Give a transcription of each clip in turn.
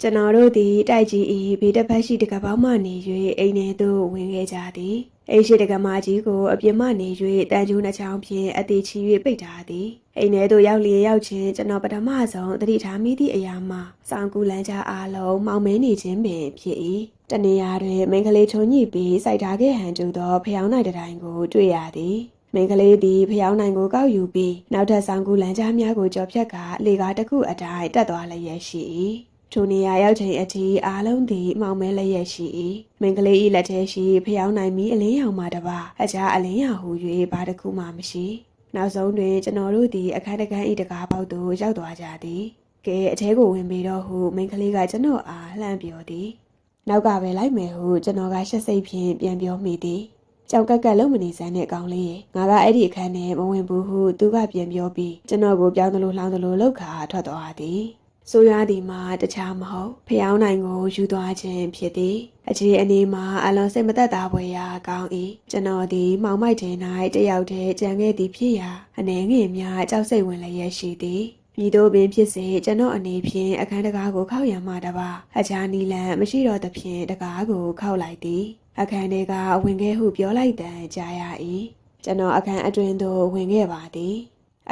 ကျွန်တော်တို့သည်တိုက်ကြီးဤဘေးတစ်ဖက်ရှိတကပောင်းမှနေ၍အိမ်ထဲသို့ဝင်ခဲ့ကြသည်အိမ်ရှိတကမာကြီးကိုအပြင်မှနေ၍တန်ကျိုးနှချောင်းဖြင့်အသေးချီ၍ပိတ်ထားသည်အိမ်ထဲသို့ရောက်လျက်ရောက်ချင်းကျွန်တော်ပထမဆုံးသတိထားမိသည့်အရာမှာစောင်းကူလန်းကြားအားလုံးမောင်မဲနေခြင်းပင်ဖြစ်၏တနေရာတွင်မိန်းကလေးချုံညိပြီးစိုက်ထားခဲ့ဟန်တူသောဖျောင်းနိုင်တစ်တိုင်းကိုတွေ့ရသည်မင်္ဂလေးသည်ဖျောင်းနိုင်ကိုကောက်ယူပြီးနောက်ထပ်ဆောင်ကူလမ်းကြားများကိုကြော်ဖြတ်ကာလေကားတစ်ခုအတိုင်းတက်သွားလျက်ရှိ၏ ထိုနေရာရောက်ချိန်အထိအားလုံးသည်မောင်မဲလျက်ရှိ၏မင်္ဂလေး၏လက်ထဲရှိဖျောင်းနိုင်မီအလင်းရောင်မှတပါအခြားအလင်းရောင်ဟူ၍ဘာတစ်ခုမှမရှိနောက်ဆုံးတွင်ကျွန်တော်တို့သည်အခန်းတစ်ခန်း၏တကားပေါက်သို့ရောက်သွားကြသည်ကဲအထဲကိုဝင်ပြီးတော့ဟုမင်္ဂလေးကကျွန်တော်အားလှမ်းပြောသည်နောက်ကပဲလိုက်မယ်ဟုကျွန်တော်ကရှက်စိတ်ဖြင့်ပြန်ပြောမိသည်။ကြောင်ကက်ကက်လုံးမနေစမ်းတဲ့ကောင်လေးရေငါကအဲ့ဒီအခန်းထဲမဝင်ဘူးဟုသူကပြန်ပြောပြီးကျွန်တော်ကိုပြောင်းသလိုလှောင်းသလိုလှုပ်ခါထွက်သွားသည်။ ဆိုရသည်မှာတခြားမဟုတ်ဖျောင်းနိုင်ကိုယူသွားခြင်းဖြစ်သည်။အခြေအနေမှာအလွန်စိတ်မသက်သာဖွယ်ရာကောင်း၏ကျွန်တော်သည်မောင်မိုက်ထင်၌တယောက်တည်းကြံခဲ့သည်ဖြစ်ရာအနေငယ်များကြောက်စိတ်ဝင်လျက်ရှိသည်။မိတို့ပင်ဖြစ်စေကျွန်တော်အနေဖြင့်အခန်းတကားကိုခောက်ရမှတပါအခြားနီလန်မရှိတော့သဖြင့်တကားကိုခောက်လိုက်သည်အခန်းထဲကဝင်ခဲ့ဟုပြောလိုက်တန်ကြားရ၏ကျွန်တော်အခန်းအတွင်းသို့ဝင်ခဲ့ပါသည်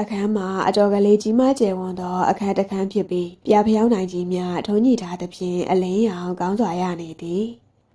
အခန်းမှာအတော်ကလေးကြီးမားကျယ်ဝန်းသောအခန်းတစ်ခန်းဖြစ်ပြီးပြဖျောင်းနိုင်ကြီးများထုံးညှိထားသဖြင့်အလင်းရောင်ကောင်းစွာရနေသည်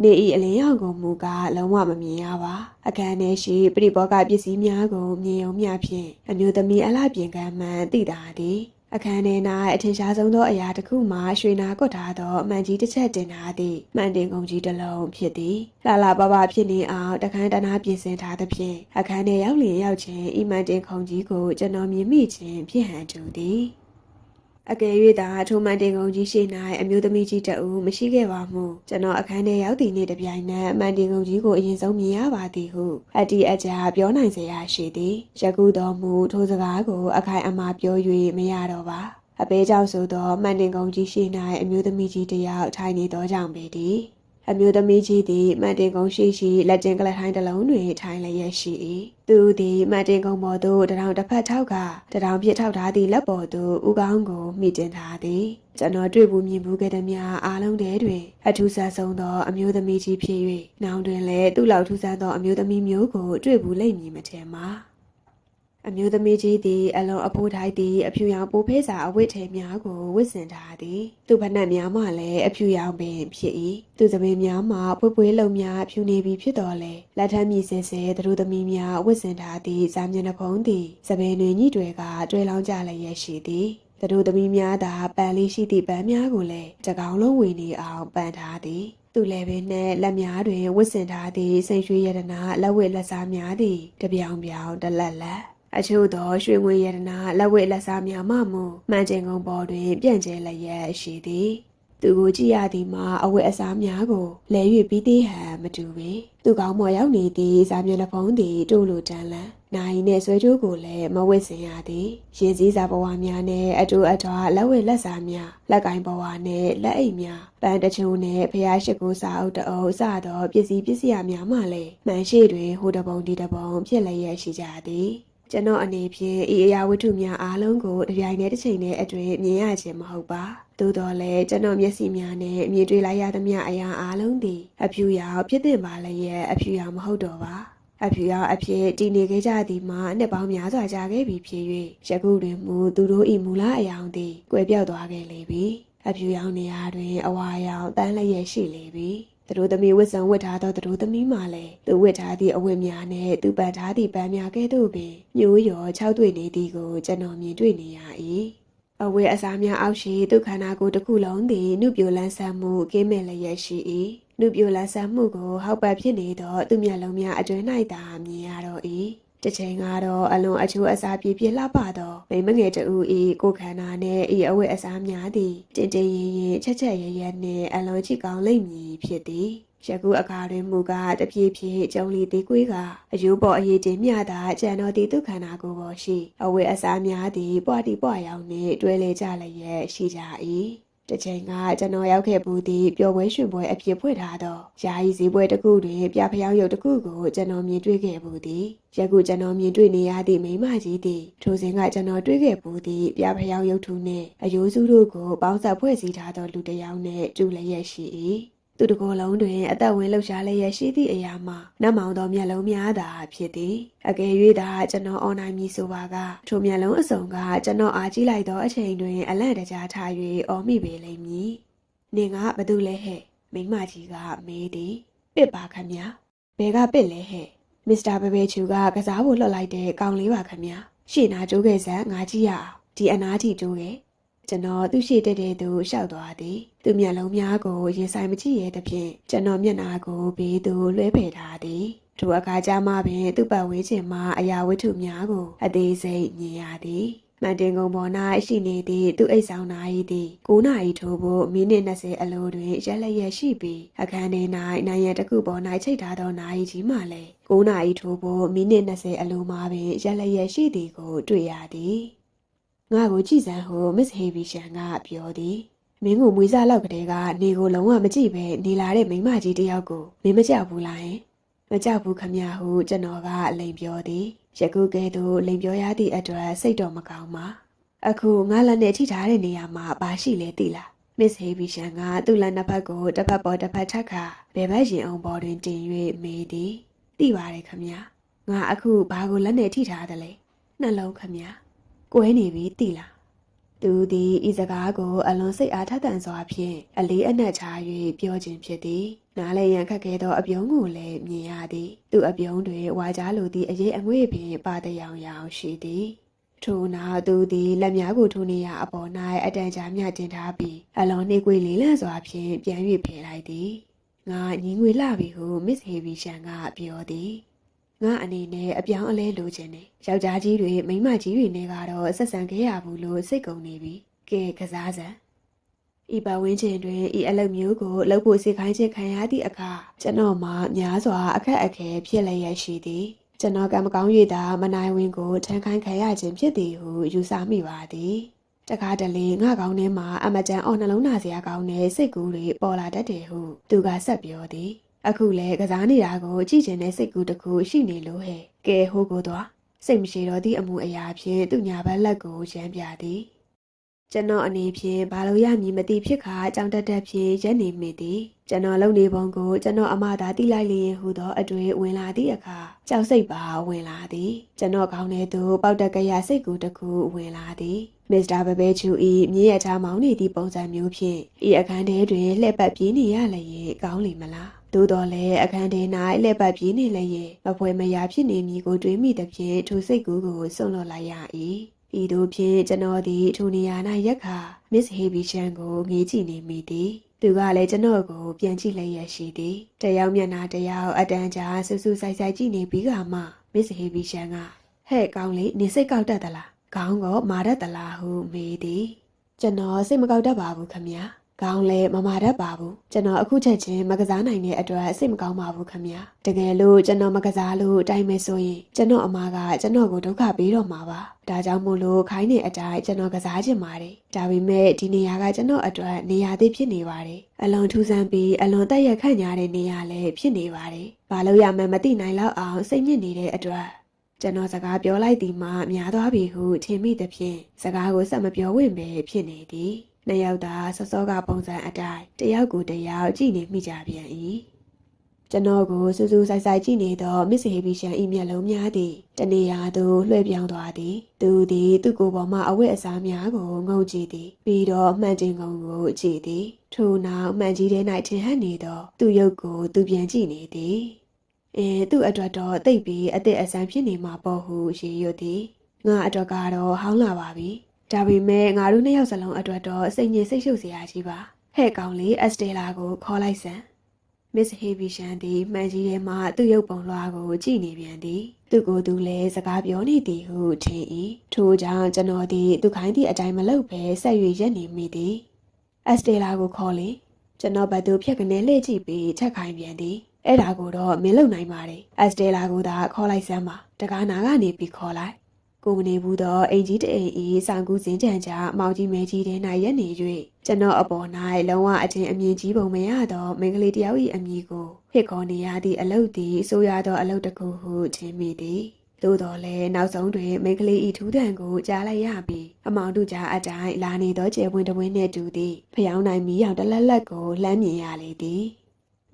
နေဤအလင်းရောင်ကိုမူကားလုံးဝမမြင်ရပါအခန်းထဲရှိပြိဘောကပစ္စည်းများကိုမြင်ုံမျှဖြင့်အမျိုးသမီးအလှပြင်ကမ်းမှန်သိတာသည် အခန်းထဲ၌အထင်ရှားဆုံးသောအရာတစ်ခုမှာရွှေနာကွက်ထားသောအမှန်ကြီးတစ်ချက်တင်ထားသည့်မှန်တင်ကုန်ကြီးတစ်လုံးဖြစ်သည်လှလှပပဖြစ်နေအောင်တခန်းတနာပြင်ဆင်ထားသဖြင့်အခန်းထဲရောက်လျင်ရောက်ချင်းဤမှန်တင်ခုံကြီးကိုကျွန်တော်မြင်မိခြင်းဖြစ်ဟန်တူသည် အကယ်၍သာထိုမန်တင်ကုန်ကြီးရှိ၌အမျိုးသမီးကြီးတအူမရှိခဲ့ပါမှုကျွန်တော်အခန်းထဲရောက်သည့်နေ့တစ်ပြိုင်နက်မန်တင်ကုန်ကြီးကိုအရင်ဆုံးမြင်ရပါသည်ဟုအတီအကြာပြောနိုင်စရာရှိသည်ယခုတော်မူထိုစကားကိုအခိုင်အမာပြော၍မရတော့ပါအပေးကြောင့်ဆိုသောမန်တင်ကုန်ကြီးရှိ၌အမျိုးသမီးကြီးတစ်ယောက်ထိုင်နေသောကြောင့်ပေသည် အမျိုးသမီးကြီးသည်မန်တင်ကုန်းရှိရှိလက်ကျင်ကလထိုင်းတစ်လုံးတွင်ထိုင်လျက်ရှိ၏သူသည်မန်တင်ကုန်းပေါ်သို့တထောင်တစ်ဖက်ထောက်ကတထောင်ပြစ်ထောက်ထားသည့်လက်ပေါ်သို့ဥကောင်းကိုမိတင်ထားသည်ကျွန်တော်တွေ့ဘူးမြင်ဘူးခဲ့သည်များအားလုံးတည်းတွင်အထူးဆန်းဆုံးသောအမျိုးသမီးကြီးဖြစ်၍နောင်တွင်လည်းသူ့လောက်ထူးဆန်းသောအမျိုးသမီးမျိုးကိုတွေ့ဘူးလိမ့်မည်မထင်ပါ အမျိုးသမီးကြီးသည်အလွန်အဖိုးထိုက်သည့်အဖြူရောင်ပိုဖေးစာအဝတ်ထည်များကိုဝတ်ဆင်ထားသည်သူ့ဖက်နှက်များမှလည်းအဖြူရောင်ပင်ဖြစ်၏သူ့သမီးများမှပွေပွေလုံများဖြူနေပြီဖြစ်တော်လဲလက်ထမ်းမြည်စင်စဲသူတို့သမီးများဝတ်ဆင်ထားသည့်ဇာမျက်နှာဖုံးသည်စပယ်တွင်ညှိတွေကတွဲလောင်းကြလျက်ရှိသည်သူတို့သမီးများသာပန်လေးရှိသည့်ပန်းများကိုလည်းတကောင်လုံးဝင်နေအောင်ပန်ထားသည်သူလည်းပင်နှင့်လက်များတွင်ဝတ်ဆင်ထားသည့်စိန်ရွှေရတနာလက်ဝတ်လက်စားများသည်တပြောင်ပြောင်တလက်လက် အချို့သောရွှေငွေရတနာလက်ဝတ်လက်စားများမှမူမှန်ကျင်ကုန်ပေါ်တွင် ပြန့်ကျဲလျက်ရှိသည်သူကိုကြည့်ရသည်မှာအဝတ်အစားများကိုလဲ၍ပြီးသေးဟန်မတူပေသူကောင်းမော်ရောက်နေသည့်ဇာမျက်နှာဖုံးသည်တို့လိုတန်းလန်းနိုင်နှင့်ဆွဲကြိုးကိုလည်းမဝတ်ဆင်ရသည်ရင်စည်းစာဘဝများနှင့်အတူအထွာလက်ဝတ်လက်စားများလက်ကင်ဘဝနှင့်လက်အိတ်များပန်းတချို့နှင့်ဖျားရှိခိုးစာအုပ်တအုပ်စသောပစ္စည်းပစ္စည်းများမှလည်းမှန်ရှိတွင်ဟိုတပုံဒီတပုံဖြစ်လျက်ရှိကြသည် ကျွန်တော်အနေဖြင့်ဤအရာဝတ္ထုများအားလုံးကိုတစ်ပြိုင်တည်းတစ်ချိန်တည်းအတွင်းမြင်ရခြင်းမဟုတ်ပါသို့တော်လည်းကျွန်တော်မျက်စိများနဲ့မြင်တွေ့လိုက်ရသမျှအရာအားလုံးသည်အဖြူရောင်ဖြစ်တင်ပါလျက်အဖြူရောင်မဟုတ်တော့ပါအဖြူရောင်အဖြစ်တည်နေခဲ့ကြသည်မှာနှစ်ပေါင်းများစွာကြာခဲ့ပြီဖြစ်၍ယခုတွင်မူသူတို့၏မူလအယောင်သည်ကွယ်ပြောက်သွားခဲ့လေပြီအဖြူရောင်နေရာတွင်အဝါရောင်တန်းလျက်ရှိလေပြီ သူတို့သမီးဝတ်စုံဝတ်ထားသောသူတို့သမီးမှလည်းသူဝတ်ထားသည့်အဝတ်များနဲ့သူပတ်ထားသည့်ပန်းများကဲ့သို့ပင်မျိုးရောခြောက်တွေ့နေသည်ကိုကျွန်တော်မြင်တွေ့နေရ၏အဝတ်အစားများအောက်ရှိသူခန္ဓာကိုယ်တစ်ခုလုံးသည်နှုတ်ပြိုလန်းဆန်းမှုကင်းမဲ့လျက်ရှိ၏နှုတ်ပြိုလန်းဆန်းမှုကိုဟောက်ပတ်ဖြစ်နေသောသူမျက်လုံးများအတွင်း၌သာမြင်ရတော့၏ တစ်ချိန်ကတော့အလွန်အချိုးအစားပြည့်ပြည့်လှပသောမိန်းမငယ်တူ၏ကိုယ်ခန္ဓာနှင့်ဤအဝတ်အစားများသည်တင်းတင်းရင်ရင်ချက်ချက်ရရနှင့်အလွန်ကြည့်ကောင်းလိမ့်မည်ဖြစ်သည်ယခုအခါတွင်မူကားတပြေးပြေးကျုံလီသေးကွေးကအယိုးပေါ်အရေးတင်မျှသာကြံတော်သည့်ဒုက္ခနာကိုပေါ်ရှိ အဝတ်အစားများသည်ပွားတီပွားရောင်နှင့်တွဲလဲကြလျက်ရှိကြ၏ တစ်ချိန်ကကျွန်တော်ရောက်ခဲ့ဘူးသည့်ပျော်ပွဲရွှင်ပွဲအဖြစ်ဖွင့်ထားသောယာယီစည်းပွဲတစ်ခုတွင်ပြဖျောင်းရုပ်တစ်ခုကိုကျွန်တော်မြင်တွေ့ခဲ့ဘူးသည်ယခုကျွန်တော်မြင်တွေ့နေရသည့်မိန်းမကြီးသည်ထိုစဉ်ကကျွန်တော်တွေ့ခဲ့ဘူးသည့်ပြဖျောင်းရုပ်ထုနှင့်အယိုးစုတို့ကိုပေါင်းစပ်ဖွဲ့စည်းထားသောလူတစ်ယောက်နှင့်တူလျက်ရှိ၏ သူတကောလုံးတွင်အသက်ဝင်လှုပ်ရှားလျက်ရှိသည့်အရာမှာနတ်မောင်သောမျက်လုံးများသာဖြစ်သည်အကယ်၍သာကျွန်တော်အွန်လိုင်းမီဆိုပါကထိုမျက်လုံးအစုံကကျွန်တော်အားကြည့်လိုက်သောအချိန်တွင် အလန့်တကြားထား၍အော်မိပေလိမ့်မည်နင်ကဘာတူလဲဟဲ့မိန်းမကြီးကမေးသည်ပစ်ပါခမညာဘယ်ကပစ်လဲဟဲ့မစ္စတာဘဘေချူကကစားဖို့လွှတ်လိုက်တဲ့ကောင်လေးပါခမညာရှေ့နာကျိုးခဲ့စမ်းငါကြည့်ရအောင်ဒီအနားထိကျိုးခဲ့ ကျွန်တော်သူ့ရှိတဲ့တဲ့သူလျှောက်သွားသည်သူမျက်လုံးများကိုရင်ဆိုင်မကြည့်ရတဲ့ဖြင့်ကျွန်တော်မျက်နှာကိုဘေးသူလွှဲဖယ်ထားသည်ထိုအခါကျမှပင်သူ့ပတ်ဝန်းကျင်မှအရာဝတ္ထုများကိုအသေးစိတ်မြင်ရသည်မန်တင်ကုံပေါ်၌ရှိနေသည့်သူ့အိတ်ဆောင်နာ၏သည်9နာရီထိုးဖို့မိနစ်20အလိုတွင်ရက်လက်ရက်ရှိပြီးအခန်းထဲ၌နိုင်ရန်တစ်ခုပေါ်၌ချိတ်ထားသောနာရီကြီးမှလည်း9နာရီထိုးဖို့မိနစ်20အလိုမှပင်ရက်လက်ရက်ရှိသည်ကိုတွေ့ရသည် ငါ့ကိုကြည်စမ်းဟုမစ္စဟေဗီရှန်ကပြောသည်မင်းကိုမွေးစားလောက်ကတည်းကနေကိုလုံးဝမကြည့်ပဲနေလာတဲ့မိန်းမကြီးတစ်ယောက်ကိုမင်းမကြောက်ဘူးလားဟင်မကြောက်ဘူးခမရဟုကျွန်တော်ကအလိန်ပြောသည်ယခုကဲ့သို့လိန်ပြောရသည့်အတွက်စိတ်တော်မကောင်းပါအခုငါလက်နဲ့ထိထားတဲ့နေရာမှာဘာရှိလဲသိလားမစ္စဟေဗီရှန်ကသူ့လက်နှစ်ဖက်ကိုတစ်ဖက်ပေါ်တစ်ဖက်ထက်ခါဘယ်ဘက်ရင်အောင်ပေါ်တွင်တင်၍မေးသည်သိပါတယ်ခမရငါအခုဘာကိုလက်နဲ့ထိထားသလဲနှလုံးခမရ ကွဲနေပြီတိလားသူသည်ဤစကားကိုအလွန်စိတ်အားထက်သန်စွာဖြင့်အလေးအနက်ချ၍ပြောခြင်းဖြစ်သည်နားလည်းရန်ခတ်ခဲ့သောအပြုံးကိုလည်းမြင်ရသည်သူအပြုံးတွင်ဝါကြားလိုသည့်အရေးအငွေ့ပင်ပါတယောင်ယောင်ရှိသည်ထို့နောက်သူသည်လက်များကိုထိုးနေရအပေါ်၌အတန်ကြာမြတင်ထားပြီးအလွန်နှိကွေလေးလန့်စွာဖြင့်ပြန်၍ဖယ်လိုက်သည်ငါညီငွေလှပြီဟုမစ္စဟေဗီရှန်ကပြောသည် ငါအနေနဲ့အပြောင်းအလဲလိုချင်တယ်။ယောက်ျားကြီးတွေမိန်းမကြီးတွေနဲ့ကတော့ဆက်ဆံခဲ့ရဘူးလို့စိတ်ကုန်နေပြီ။ကဲကစားစမ်း။ဤပဝင်းချင်တွင်ဤအလုပ်မျိုးကိုလုပ်ဖို့စိတ်ခိုင်းခြင်းခံရသည့်အခါကျွန်တော်မှများစွာအခက်အခဲဖြစ်လျက်ရှိသည်။ကျွန်တော်ကံမကောင်း၍သာမနိုင်ဝင်ကိုထမ်းခိုင်းခံရခြင်းဖြစ်သည်ဟုယူဆမိပါသည်။တခါတလေငါကောင်းထဲမှာအမတန်အော်နှလုံးသားစရာကောင်းတဲ့စိတ်ကူးတွေပေါ်လာတတ်တယ်ဟုသူကဆက်ပြောသည်။ အခုလဲကစားနေတာကိုကြည့်ကျင်တဲ့စိတ်ကူးတစ်ခုရှိနေလို့ဟဲ့ကဲဟိုကိုသွားစိတ်မရှိတော့သည့်အမှုအရာဖြင့်သူ့ညာဘက်လက်ကိုရမ်းပြသည်ကျွန်တော်အနေဖြင့်ဘာလို့ရမည်မသိဖြစ်ခါအကြောင်းတက်တက်ဖြင့်ရက်နေမိသည်ကျွန်တော်လုံနေပုံကိုကျွန်တော်အမသာတိလိုက်လျင်ဟူသောအတွေ့ဝင်လာသည့်အခါကြောက်စိတ်ပါဝင်လာသည်ကျွန်တော်ကောင်းတဲ့သူပေါက်တက်ကရစိတ်ကူးတစ်ခုဝင်လာသည် မစ္စတာဘဘဲချူဤမြေရချာမောင်းနေသည့်ပုံစံမျိုးဖြင့်ဤအခန်းထဲတွင်လှည့်ပတ်ပြေးနေရလျင်ကောင်းလိမ့်မလားသို့တော်လည်းအခန်းထဲ၌လက်ပတ်ပြေးနေလည်းရဲ့မဖွဲမရာဖြစ်နေမည်ကိုတွေးမိသဖြင့်ထိုစိတ်ကူးကိုစွန့်လွတ်လိုက်ရ၏ဤသို့ဖြင့်ကျွန်တော်သည်ထိုနေရာ၌ရက်ခါမစ္စဟေဘီရှန်ကိုငေးကြည့်နေမိသည်သူကလည်းကျွန်တော်ကိုပြန်ကြည့်လျက်ရှိသည်တယောက်မျက်နှာတယောက်အတန်းကြာဆူဆူဆိုင်ဆိုင်ကြည့်နေပြီးကမှမစ္စဟေဘီရှန်ကဟဲ့ကောင်းလေနေစိတ်ကောက်တတ်သလား ခေါင်းကမာတတ်သလားဟုမေးသည်ကျွန်တော်စိတ်မကောက်တတ်ပါဘူးခမညာခေါင်းလည်းမမာတတ်ပါဘူးကျွန်တော်အခုချက်ချင်းမကစားနိုင်တဲ့အတွက်စိတ်မကောင်းပါဘူးခမညာတကယ်လို့ကျွန်တော်မကစားလို့တိုင်မယ်ဆိုရင်ကျွန်တော်အမားကကျွန်တော်ကိုဒုက္ခပေးတော့မှာပါဒါကြောင့်မို့လို့ခိုင်းနေအတိုင်းကျွန်တော်ကစားချင်ပါတယ်ဒါပေမဲ့ဒီနေရာကကျွန်တော်အတွက်နေရာသစ်ဖြစ်နေပါတယ်အလွန်ထူးဆန်းပြီးအလွန်တက်ရခန့်ညားတဲ့နေရာလည်းဖြစ်နေပါတယ်ဘာလို့ရမှန်းမသိနိုင်လောက်အောင်စိတ်ညစ်နေတဲ့အတွက် ကျွန်တော်စကားပြောလိုက်သည်မှများသွားပြီဟုထင်မိသဖြင့်စကားကိုဆက်မပြောဝင်ပဲဖြစ်နေသည်နှစ်ယောက်သာစောစောကပုံစံအတိုင်းတယောက်ကိုတယောက်ကြည့်နေမိကြပြန်၏ကျွန်တော်ကိုစူးစူးဆိုင်ဆိုင်ကြည့်နေသောမစ္စဟေဘီရှန်၏မျက်လုံးများသည်တနေရာသို့လွှဲပြောင်းသွားသည်သူသည်သူ့ကိုယ်ပေါ်မှအဝတ်အစားများကိုငုံကြည့်သည်ပြီးတော့မှန်တင်ကုံကိုကြည့်သည်ထို့နောက်မှန်ကြီးထဲ၌ထင်ဟပ်နေသောသူ့ရုပ်ကိုသူပြန်ကြည့်နေသည် အဲသူ့အတွက်တော့တိတ်ပြီးအသက်အဆန်းဖြစ်နေမှာပေါ့ဟုရေရွတ်သည်ငါအတွက်ကတော့ဟောင်းလာပါပြီဒါပေမဲ့ငါတို့နှစ်ယောက်စလုံးအတွက်တော့စိတ်ညစ်စိတ်ရှုပ်စရာကြီးပါဟဲ့ကောင်လေးအက်စတေလာကိုခေါ်လိုက်စမ်းမစ္စဟေဗီရှန်သည်မှန်ကြီးထဲမှသူ့ရုပ်ပုံလွှာကိုကြည့်နေပြန်သည်သူကိုယ်သူလည်းစကားပြောနေသည်ဟုထင်၏ထို့ကြောင့်ကျွန်တော်သည်သူခိုင်းသည့်အတိုင်းမလုပ်ဘဲဆက်၍ရက်နေမိသည်အက်စတေလာကိုခေါ်လေကျွန်တော်ဘတ်သူဖြတ်ကနေလှည့်ကြည့်ပြီးချက်ခိုင်းပြန်သည် အဲ့ဒါကိုတော့မင်းလုံနိုင်ပါတယ်အက်စတေလာကိုသာခေါ်လိုက်စမ်းပါတကားနာကနေပြီးခေါ်လိုက်ကိုမနေဘူးတော့အိမ်ကြီးတအိမ်ဤဆောင်ကူးစင်ကြံကြမောင်ကြီးမဲကြီးတဲ့၌ရက်နေ၍ကျွန်တော်အပေါ်၌လုံးဝအချင်းအမြင်ကြီးပုံမရတော့မိန်းကလေးတစ်ယောက်၏အမည်ကိုဟစ်ခေါ်နေရသည့်အလုတ်သည်ဆိုရသောအလုတ်တစ်ခုဟုထင်မိသည်သို့တော်လည်းနောက်ဆုံးတွင်မိန်းကလေးဤထူးတန်ကိုကြားလိုက်ရပြီးအမောင်တို့ကြားအတိုင်းလာနေသောကျယ်ပွင့်တဝင်းနှင့်တူသည့်ဖျောင်းနိုင်မီးရောင်တလက်လက်ကိုလှမ်းမြင်ရလေသည်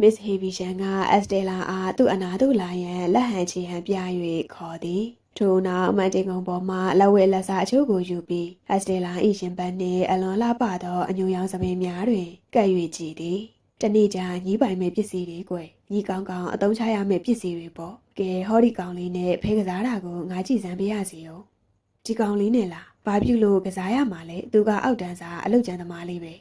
မစ္စဟီဗီရှန်ကအက်စတေလာအားသူ့အနာသို့လာရန်လက်ဟန်ချီဟန်ပြ၍ခေါ်သည်ထို့နောက်အမန်တင်ကုံပေါ်မှလက်ဝဲလက်စားအချို့ကိုယူပြီးအက်စတေလာ၏ရှင်ပန်းနှင့်အလွန်လှပသောအညူရောင်သပင်များတွင်ကပ်၍ကြည်သည်တနေ့ကျညီးပိုင်မဲ့ပစ္စည်းတွေကွယ်ညီကောင်းကောင်းအသုံးချရမယ့်ပစ္စည်းတွေပေါ့ကဲဟောဒီကောင်လေးနဲ့ဖေးကစားတာကိုငါကြည့်စမ်းပေးရစီရောဒီကောင်လေးနဲ့လားဘာပြုလို့ကစားရမှာလဲသူကအောက်တန်းစားအလုတ်ကျန်သမားလေးပဲ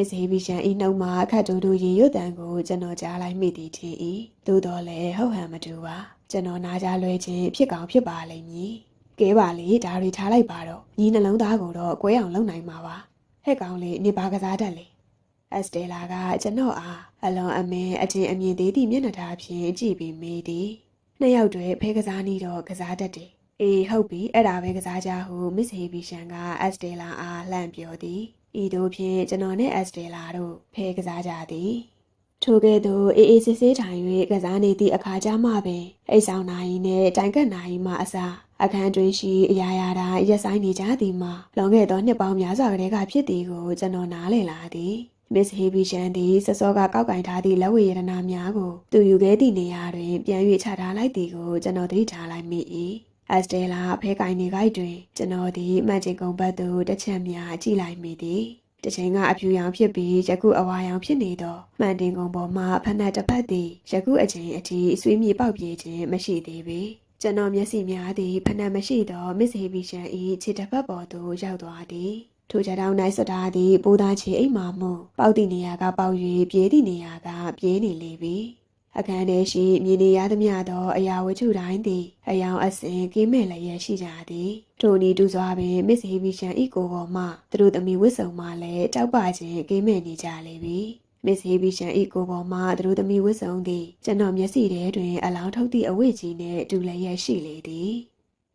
မစ္စဟီဘီရှန်ဤနှုတ်မှာအခတ်တူတူရေရွတ်တန်ကိုကျွန်တော်ကြားလိုက်မိသည်ချင်းဤသို့တော်လည်းဟုတ်ဟန်မတူပါကျွန်တော်နားကြားလွဲခြင်းဖြစ်ကောင်းဖြစ်ပါလိမ့်မည်ကဲပါလေဒါတွေထားလိုက်ပါတော့ညီနှလုံးသားကိုတော့ကွဲအောင်လုပ်နိုင်မှာပါဟဲ့ကောင်လေးနေပါကစားတတ်လေအက်စတေလာကကျွန်တော်အားအလွန်အမင်းအချင်းအမြင်သေးသည့်မျက်နှာထားဖြင့်ကြည့်ပြီးမေးသည်နှစ်ယောက်တည်းဖဲကစားနေတော့ကစားတတ်တယ်အေးဟုတ်ပြီအဲ့ဒါပဲကစားကြဟုမစ္စဟီဘီရှန်ကအက်စတေလာအားလှမ်းပြောသည် ဤတို့ဖြင့်ကျွန်တော်နဲ့အက်စတေလာတို့ဖဲကစားကြသည်ထိုကဲ့သို့အေးအေးဆေးဆေးထိုင်၍ကစားနေသည့်အခါကျမှပင်အိတ်ဆောင်နာရီနှင့်တိုင်ကက်နာရီမှအစားအခန်းတွင်ရှိအရာရာတိုင်းရက်ဆိုင်နေကြသည်မှာလွန်ခဲ့သောနှစ်ပေါင်းများစွာကတည်းကဖြစ်သည်ကိုကျွန်တော်နားလည်လာသည်မစ္စဟီဘီရှန်သည်စစောကကောက်ကင်ထားသည့်လက်ဝဲရတနာများကိုသူယူခဲ့သည့်နေရာတွင်ပြန်၍ချထားလိုက်သည်ကိုကျွန်တော်သတိထားလိုက်မိ၏ အက်စတေလာဖဲကင်နေခိုက်တွင်ကျွန်တော်သည်မှန်ချင်ကုန်ဘတ်သို့တစ်ချက်များကြည့်လိုက်မိသည်တစ်ချိန်ကအဖြူရောင်ဖြစ်ပြီးယခုအဝါရောင်ဖြစ်နေသောမှန်တင်ကုန်ပေါ်မှဖက်နှက်တစ်ဖက်သည်ယခုအချိန်အထိဆွေးမြေပေါက်ပြေးခြင်းမရှိသေးပေကျွန်တော်မျက်စိများသည်ဖက်နှက်မရှိသောမစ္စဟီဘီရှန်၏ခြေတစ်ဖက်ပေါ်သို့ရောက်သွားသည်ထိုကြတောင်၌ဆွတ်ထားသည့်ပိုးသားချေအိမ်မာမှုပေါက်သည့်နေရာကပေါက်၍ပြေးသည့်နေရာကပြေးနေလေပြီ အခန်းထဲရှိမြင်နေရသမျှသောအရာဝတ္ထုတိုင်းသည်အယောင်အစင်ကင်းမဲ့လည်းရရှိကြသည်ထိုနည်းတူစွာပင်မစ္စဟီဘီရှန်ဤကိုယ်ပေါ်မှသူတို့သမီးဝစ်စုံမှလည်းတောက်ပခြင်းကင်းမဲ့နေကြလေပြီမစ္စဟီဘီရှန်ဤကိုယ်ပေါ်မှသူတို့သမီးဝစ်စုံသည်ကျွန်တော်မျက်စိထဲတွင်အလောင်းထုတ်သည့်အဝိကြီးနှင့်တူလည်းရရှိလေသည်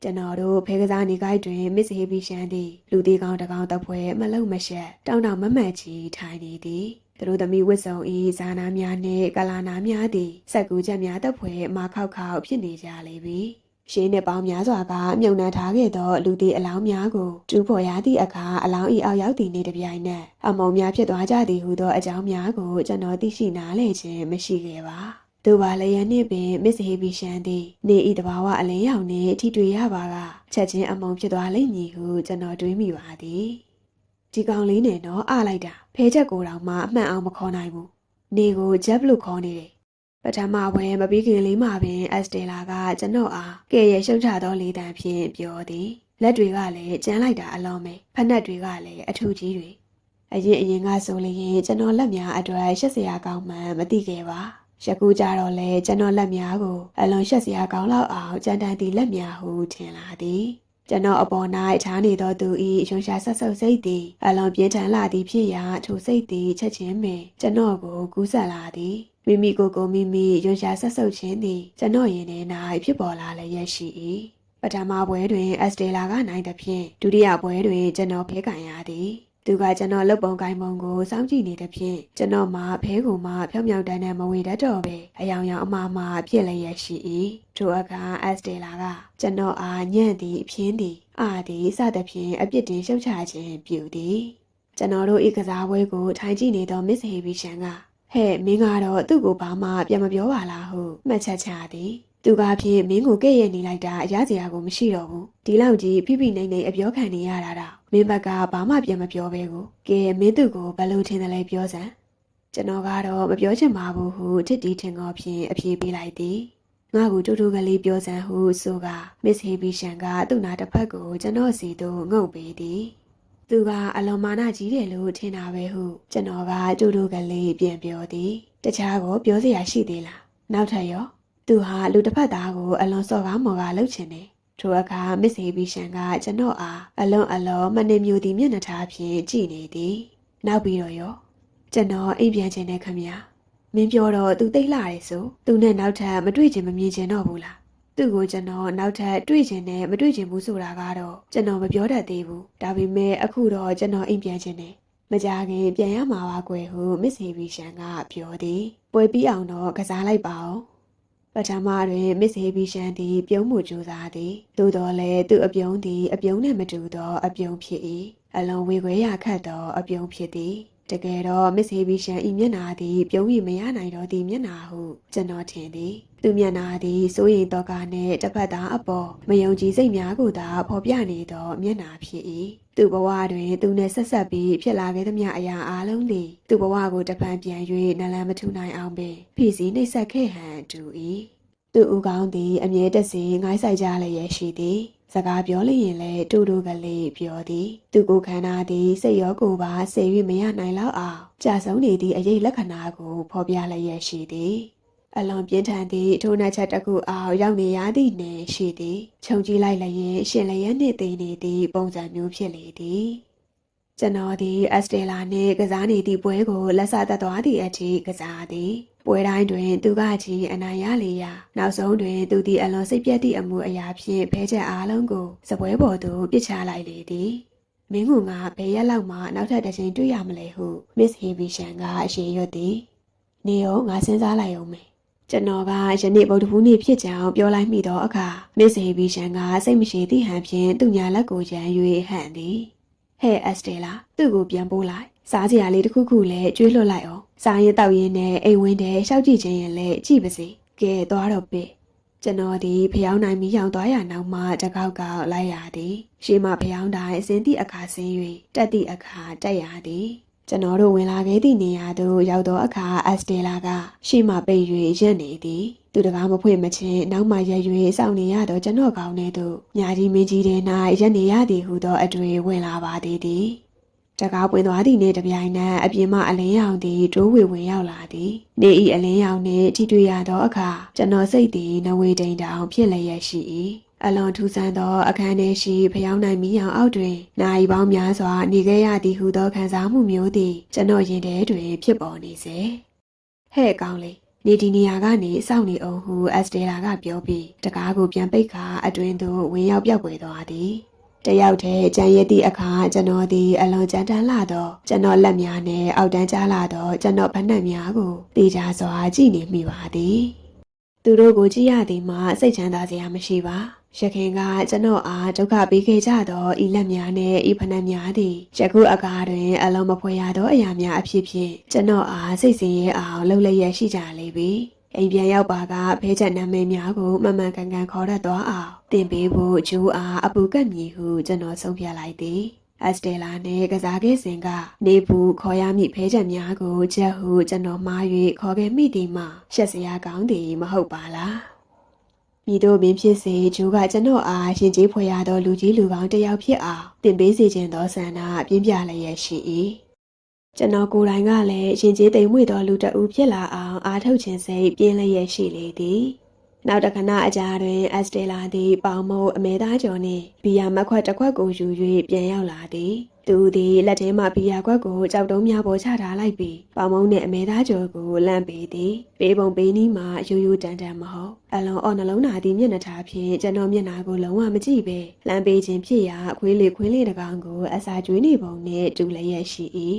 ကျွန်တော်တို့ဖဲကစားနေကိုက်တွင် မစ္စဟီဘီရှန်သည်လူသေးကောင်းတကောင်တစ်ဖွဲမလုံမရှက်တောင်းတောင်မမတ်ကြီးထိုင်နေသည် သူတို့သမီးဝစ်စုံဤဇာနာများနှင့်ကလာနာများသည်စက်ကူချက်များတပ်ဖွဲမာခောက်ခောက်ဖြစ်နေကြလေပြီရှင်းနှစ်ပေါင်းများစွာကမြုံနှံထားခဲ့သောလူသေးအလောင်းများကိုတူးဖော်ရသည့်အခါအလောင်းဤအောက်ရောက်သည့်နေ့တစ်ပြိုင်နက်အမုံများဖြစ်သွားကြသည်ဟုသောအကြောင်းများကိုကျွန်တော်သိရှိနားလည်ခြင်းမရှိခဲ့ပါသူပါလျက်နှင့်ပင်မစ္စဟီဘီရှန်သည်နေဤတဘာဝအလင်းရောင်နှင့်ထိတွေ့ရပါကချက်ချင်းအမုံဖြစ်သွားလိမ့်မည်ဟုကျွန်တော်တွေးမိပါသည် ဒီကောင်လေးနဲ့တော့အလိုက်တာဖဲချက်ကိုတောင်မှအမှန်အောင်မခေါ်နိုင်ဘူးနေကိုဂျက်လို့ခေါ်နေတယ်ပထမပွဲမပြီးခင်လေးမှာပင်အက်စတေလာကကျွန်တော်အားကဲ့ရဲ့ရှုပ်ချသောလေးတန်ဖြင့်ပြောသည်လက်တွေကလည်းကျန်းလိုက်တာအလုံးပဲဖက်နှက်တွေကလည်းအထူးကြီးတွေအရင်အရင်ကဆိုလျင်ကျွန်တော်လက်များအတွက်ရှက်စရာကောင်းမှမသိခဲ့ပါယခုကြတော့လေကျွန်တော်လက်များကိုအလွန်ရှက်စရာကောင်းလောက်အောင်ကြမ်းတမ်းသည့်လက်များဟုထင်လာသည် ကျွန်တော်အပေါ်၌ထားနေသောသူ၏ရွှန်ရှာဆက်ဆုပ်စိတ်သည်အလွန်ပြင်းထန်လာသည်ဖြစ်ရာထိုစိတ်သည်ချက်ချင်းပင်ကျွန်တော်ကိုကူးဆက်လာသည်မိမိကိုယ်ကိုမိမိရွံရှာဆက်ဆုပ်ခြင်းသည်ကျွန်တော်ရင်ထဲ၌ဖြစ်ပေါ်လာလျက်ရှိ၏ပထမပွဲတွင်အက်စတေလာကနိုင်သဖြင့်ဒုတိယပွဲတွင်ကျွန်တော်ဖဲကန်ရသည် သူကကျွန်တော်လုပ်ပုံကိုင်းပုံကိုစောင့်ကြည့်နေသဖြင့်ကျွန်တော်မှဖဲကိုမှဖြောင်းဖြောင်းတန်းတန်းမဝေတတ်တော့ပဲအယောင်ယောင်အမားမာဖြစ်လျက်ရှိ၏ထိုအခါအက်စတေလာကကျွန်တော်အားညံ့သည်ဖြင်းသည်အာသည်စသဖြင့်အပြစ်တင်ရှုတ်ချခြင်းပြုသည်ကျွန်တော်တို့ဤကစားပွဲကိုထိုင်ကြည့်နေသောမစ္စဟေဘီရှန်ကဟဲ့မင်းကတော့သူ့ကိုဘာမှပြန်မပြောပါလားဟုမှတ်ချက်ချသည် သူကဖြင့်မင်းကိုကဲ့ရဲ့နေလိုက်တာအရစရာကိုမရှိတော့ဘူးဒီလောက်ကြီးဖိဖိနေနေအပြောခံနေရတာတော့မင်းဘက်ကဘာမှပြန်မပြောပဲကိုကဲမင်းသူ့ကိုဘယ်လိုထင်တယ်လဲပြောစမ်းကျွန်တော်ကတော့မပြောချင်ပါဘူးဟုတစ်တီထင်ကောဖြင့်အပြေးပေးလိုက်သည်ငါ့ကိုတူတူကလေးပြောစမ်းဟုဆိုကမစ္စဟေဘီရှန်ကသူ့နာတစ်ဖက်ကိုကျွန်တော်စီသို့ငုတ်ပေးသည်သူကအလွန်မာနကြီးတယ်လို့ထင်တာပဲဟုကျွန်တော်ကတူတူကလေးပြန်ပြောသည်တခြားကိုပြောစရာရှိသေးလားနောက်ထပ်ရော သူဟာလူတစ်ဖက်သားကိုအလွန်စော်ကားမော်ကားလုပ်ချင်တယ်ထိုအခါမစ္စဟေဘီရှန်ကကျွန်တော်အားအလွန်အလောမနှင်မျိုးသည်မျက်နှာထားဖြင့်ကြည်နေသည်နောက်ပြီးတော့ရောကျွန်တော်အိမ်ပြန်ချင်တဲ့ခမညာမင်းပြောတော့သူသိလှရဲဆိုသူနဲ့နောက်ထပ်မတွေ့ချင်မမြင်ချင်တော့ဘူးလားသူ့ကိုကျွန်တော်နောက်ထပ်တွေ့ချင်တယ်မတွေ့ချင်ဘူးဆိုတာကတော့ကျွန်တော်မပြောတတ်သေးဘူးဒါပေမဲ့အခုတော့ကျွန်တော်အိမ်ပြန်ချင်တယ်မကြခင်ပြန်ရမှာပါကွယ်ဟုမစ်ဟေဗီရှန်ကပြောသည်ပွဲပြီးအောင်တော့ကစားလိုက်ပါဦး ပထမတွင်မစ်ဟေဗီရှန်သည် ပြုံးမှုကြိုးစားသည်သို့တော်လည်းသူ့အပြုံးသည်အပြုံးနှင့်မတူသော အပြုံးဖြစ်၏အလွန်ဝေခွဲရခတ်သောအပြုံးဖြစ်သည် တကယ်တော့မစ်ဟေဗီရှန်ဤမျက်နာသည် ပြုံး၍မရနိုင်တော့သည့်မျက်နာဟုကျွန်တော်ထင်သည်သူမျက်နာသည်စိုးရိမ်တော့ကနှင့်တစ်ဖက်သားအပေါ်မယုံကြည်စိတ်များကိုသာဖော်ပြနေသောမျက်နာဖြစ်၏သူဘဝတွင်သူနှင့်ဆက်ဆက်ပြီးဖြစ်လာခဲ့သမျှအရာအလုံးသည်သူဘဝကိုတပံပြန်၍နလန်မထူနိုင်အောင်ပင်ဖိစီးနှိပ်စက်ခဲ့ဟန်တူ၏သူဦးကောင်းသည်အမြဲတစေငိုင်းဆိုင်ကြလျက်ရှိသည် စကားပြောလျင်လည်းတူတူကလေးပြောသည်သူကိုယ်ခန္ဓာသည်စိတ်ရောကိုယ်ပါဆေ၍မရနိုင်လောက်အောင်ကြာဆုံးနေသည့်အရေးလက္ခဏာကိုဖော်ပြလျက်ရှိသည်အလွန်ပြင်းထန်သည့်ထိုးနှက်ချက်တစ်ခုအောက်ရောက်နေရသည့်နယ်ရှိသည်ခြုံကြည့်လိုက်လျင်ရှင်လျက်နှင့်တည်နေသည့်ပုံစံမျိုးဖြစ်လေသည် ကျွန်တော်သည်အက်စတေလာနှင့်ကစားနေသည့်ပွဲကိုလက်ဆသက်သွားသည့်အထိကစားသည်ပွဲတိုင်းတွင်သူကကြီးအနိုင်ရလေရာနောက်ဆုံးတွင်သူသည်အလွန်စိတ်ပြတ်သည့်အမှုအရာဖြင့်ဖဲချက်အားလုံးကိုစပွဲပေါ်သို့ပစ်ချလိုက်လေသည်မင်းကငါဘယ်ရက်လောက်မှနောက်ထပ်တစ်ချိန်တွေ့ရမလဲဟုမစ်ဟီဗီရှန်ကအရှိရွတ်သည်နေရောငါစဉ်းစားလိုက်အောင်မယ်ကျွန်တော်ကယနေ့ဗုဒ္ဓဘူးနေ့ဖြစ်ကြောင်းပြောလိုက်မိသောအခါမစ်ဟီဗီရှန်ကစိတ်မရှိသည့်ဟန်ဖြင့်သူ့ညာလက်ကိုရမ်း၍ဟန်သည် ဟဲ့အက်စတေလာသူ့ကိုပြန်ပို့လိုက်စားစရာလေးတစ်ခုခုလည်းကျွေးလွတ်လိုက်အောင်စားရင်တောက်ရင်နဲ့အိမ်ဝင်းတဲ့ရှောက်ကြည့်ခြင်းရင်လည်းကြည့်ပါစေကဲသွားတော့ပဲကျွန်တော်ဒီဖျောင်းနိုင်မီရောက်သွားရနောက်မှတကောက်ကောက်လိုက်ရသည်ရှေးမှဖျောင်းတိုင်းအစင်းသည့်အခါဆင်း၍တက်သည့်အခါတက်ရသည်ကျွန်တော်တို့ဝင်လာခဲ့သည့်နေရာသို့ရောက်သောအခါအက်စတေလာကရှေ့မှပိတ်၍ရက်နေသည် သူတကားမဖွင့်မချင်းနောက်မှရက်၍စောင့်နေရသောကျွန်တော်ကောင်းတဲ့သို့ညာကြီးမင်းကြီးတဲ့၌ရက်နေရသည်ဟုသောအတွေ့ဝင်လာပါသေးသည်တကားပွင့်သွားသည့်နေ့တစ်ပြိုင်နက်အပြင်မှအလင်းရောင်သည်ဒိုးဝေဝင်ရောက်လာသည်နေဤအလင်းရောင်နှင့်ထိတွေ့ရသောအခါကျွန်တော်စိတ်သည်နဝေတိန်တောင်ဖြစ်လျက်ရှိ၏အလွန်ထူးဆန်းသောအခန်းထဲရှိဖျောင်းနိုင်မီးရောင်အောက်တွင်နိုင်ပေါင်းများစွာနေခဲ့ရသည်ဟုသောခံစားမှုမျိုးသည်ကျွန်တော်ရင်ထဲတွင်ဖြစ်ပေါ်နေစေဟဲ့ကောင်းလေး နေဒီနေရာကနေစောင့်နေအောင်ဟုအက်စတေလာကပြောပြီးတကားကိုပြန်ပိတ်ခါအတွင်သို့ဝင်ရောက်ပြောက်ွယ်သွားသည်တယောက်တည်းကြံရည်သည့်အခါကျွန်တော်သည်အလွန်ကြမ်းတမ်းလာသောကျွန်တော်လက်များနှင့်အောက်တန်းကြားလာသောကျွန်တော်ဖက်နှက်များကိုတေချာစွာကြည့်နေမိပါသည် သူတို့ကိုကြည့်ရသည်မှာစိတ်ချမ်းသာစရာမရှိပါရခင်ကကျွန်တော်အားဒုက္ခပေးခဲ့ကြသောဤလက်များနှင့်ဤဖနက်များသည်ယခုအခါတွင်အလုံးမဖွယ်ရသောအရာများအဖြစ်ဖြင့်ကျွန်တော်အားစိတ်ဆင်းရဲအောင်လှုပ်လျက်ရှိကြလေပြီအိမ်ပြန်ရောက်ပါကဖဲချက်နာမည်များကိုမမှန်ကန်ကန်ခေါ်တတ်သွားအောင်တင်ပေးဖို့ဂျိုးအားအပူကပ်မည်ဟုကျွန်တော်ဆုံးဖြတ်လိုက်သည် အက်စတေလာနှင့်ကစားခဲ့စဉ်ကနေဘူးခေါ်ရမည့်ဖဲချက်များကိုချက်ဟုကျွန်တော်မှား၍ခေါ်ခဲ့မိသည်မှာရှက်စရာကောင်းသည်မဟုတ်ပါလားမိတို့ပင်ဖြစ်စေဂျိုးကကျွန်တော်အားရှင်ကျေးဖွယ်ရသောလူကြီးလူကောင်းတစ်ယောက်ဖြစ်အောင်တင်ပေးစေခြင်းသောဆန္ဒပြင်းပြလျက်ရှိ၏ကျွန်တော်ကိုယ်တိုင်ကလည်းရှင်ကျေးသိမ်မွေ့သောလူတစ်ဦးဖြစ်လာအောင်အားထုတ်ခြင်းစိတ်ပြင်းလျက်ရှိလေသည် နောက်တခဏအကြာတွင်အက်စတေလာသည် ပေါင်မိုးအမဲသားကျော်နှင့်ဘီယာမက်ခွက်တစ်ခွက်ကိုယူ၍ပြန်ရောက်လာသည်သူသည်လက်ထဲမှဘီယာခွက်ကိုကြောက်တုံးများပေါ်ချထားလိုက်ပြီးပေါင်မုံနှင့်အမဲသားကျော်ကိုလန့်ပေးသည်ပေးပုံပေးနည်းမှရိုးရိုးတန်တန်မဟုတ်အလွန်အော်နှလုံးသားသည်မျက်နှာထားဖြင့်ကျွန်တော်မျက်နှာကိုလုံးဝမကြည့်ပဲလန့်ပေးခြင်းဖြစ်ရာအခွေးလေးခွေးလေးတစ်ကောင်ကိုအစာကျွေးနေပုံနှင့်တူလျက်ရှိ၏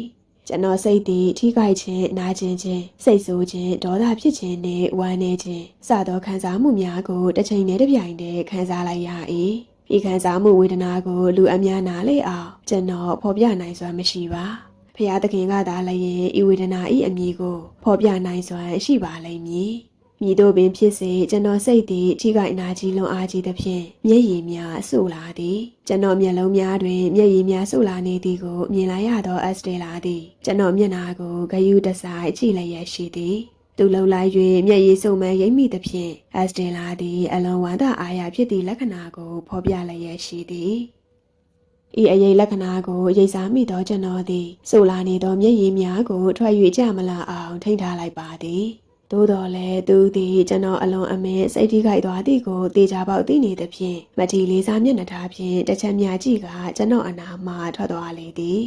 ကျွန်တော်စိတ်သည်ထိခိုက်ခြင်းနာကျင်ခြင်းစိတ်ဆိုးခြင်းဒေါသဖြစ်ခြင်းနှင့်ဝမ်းနည်းခြင်းစသောခံစားမှုများကိုတစ်ချိန်တည်းတစ်ပြိုင်တည်းခံစားလိုက်ရ၏ဤခံစားမှုဝေဒနာကိုလူအများနားလေအောင်ကျွန်တော်ဖော်ပြနိုင်စွမ်းမရှိပါဖျားသခင်ကသာလည်းဤဝေဒနာဤအမည်ကိုဖော်ပြနိုင်စွမ်းရှိပါလိမ့်မည် မြည်တို့ပင်ဖြစ်စေကျွန်တော်စိတ်သည်ထိခိုက်နာကြီးလွန်အားကြီးသဖြင့်မျက်ရည်များဆူလာသည်ကျွန်တော်မျက်လုံးများတွင်မျက်ရည်များဆူလာနေသည်ကိုမြင်လိုက်ရသောအက်စတေလာသည်ကျွန်တော်မျက်နှာကိုဂယုတဆိုင်ကြည့်လျက်ရှိသည်သူလှုပ်လိုက်၍မျက်ရည်စုံမှန်ရိပ်မိသဖြင့်အက်စတေလာသည်အလွန်ဝမ်းသာအားရဖြစ်သည့်လက္ခဏာကိုဖော်ပြလျက်ရှိသည်ဤအရေးလက္ခဏာကိုရိပ်စားမိသောကျွန်တော်သည်ဆိုလာနေသောမျက်ရည်များကိုထွက်၍ကြမလာအောင်ထိန်းထားလိုက်ပါသည် သို့တော်လည်းသူသည်ကျွန်တော်အလွန်အမင်းစိတ်ထိခိုက်သွားသည်ကိုတေချာပေါက်သိနေသဖြင့်မထီလေးစားမျက်နှာထားဖြင့်တစ်ချက်များကြည့်ကကျွန်တော်အနာမှထွက်သွားလေသည်